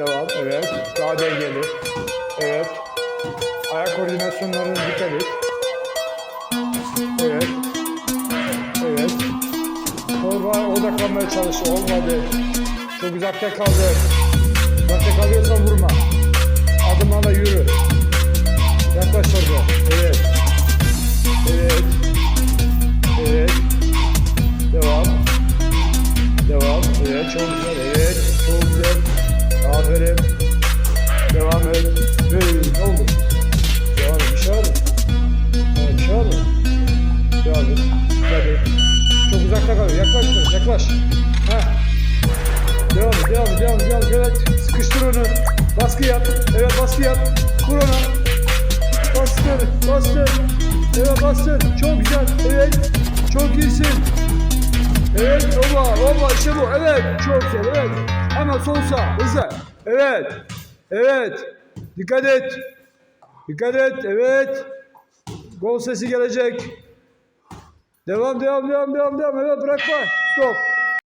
Devam. Evet. Daha dengeli. Evet. Ayak koordinasyonlarına dikkat et. Evet. Evet. Torba odaklanmaya çalıştı. Olmadı. Çok uzakta kaldı. Uzakta kalıyorsan vurma. Adımlarla yürü. Yaklaş torba. Evet. Evet. Evet. Devam. Devam. Evet çok güzel. Evet Et. Hadi. Çok uzakta kalıyor. Yaklaş. biraz, Yaklaş. Heh. Devam et. Devam. Devam. Devam et. Evet. Sıkıştır onu. Baskı yap. Evet baskı yap. Kur ona. Bastır. Bastır. Evet bastır. Çok güzel. Evet. Çok iyisin. Evet, oba, oba, işte bu. Evet, çok güzel, evet. Hemen sol sağ, hızlı. Evet, evet. Dikkat et. Dikkat et, evet. Gol sesi gelecek. Devam, devam, devam, devam, devam. Evet, bırakma. Stop.